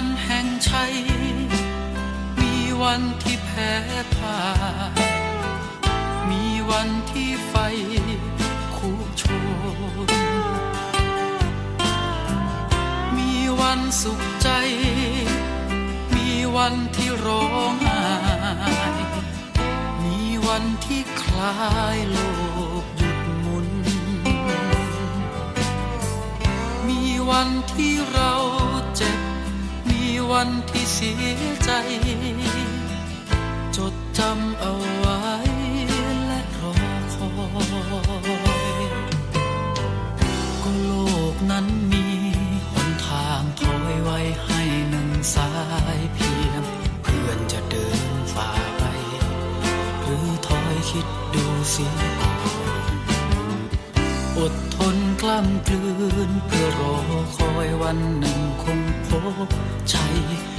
วันแห่งชัย มีวันที่แพ้พ่ายมีวันที่ไฟคุโชน มีวันสุขใจ มีวันที่ร้องไห้มีวันที่คลายโลกหยุดหมุน มีวันที่เรา วันที่เสียใจ จดจำเอาไว้และรอคอยก็โลกนั้นมีหนทางถอยไว้ให้หนึ่งสายเพียงเพื่อนจะเดินฝ่าไป หรือถอยคิดดูเสียก่อนอดทนกล้ำกลืนเพื่อรอคอยวันหนึ่งคง ใ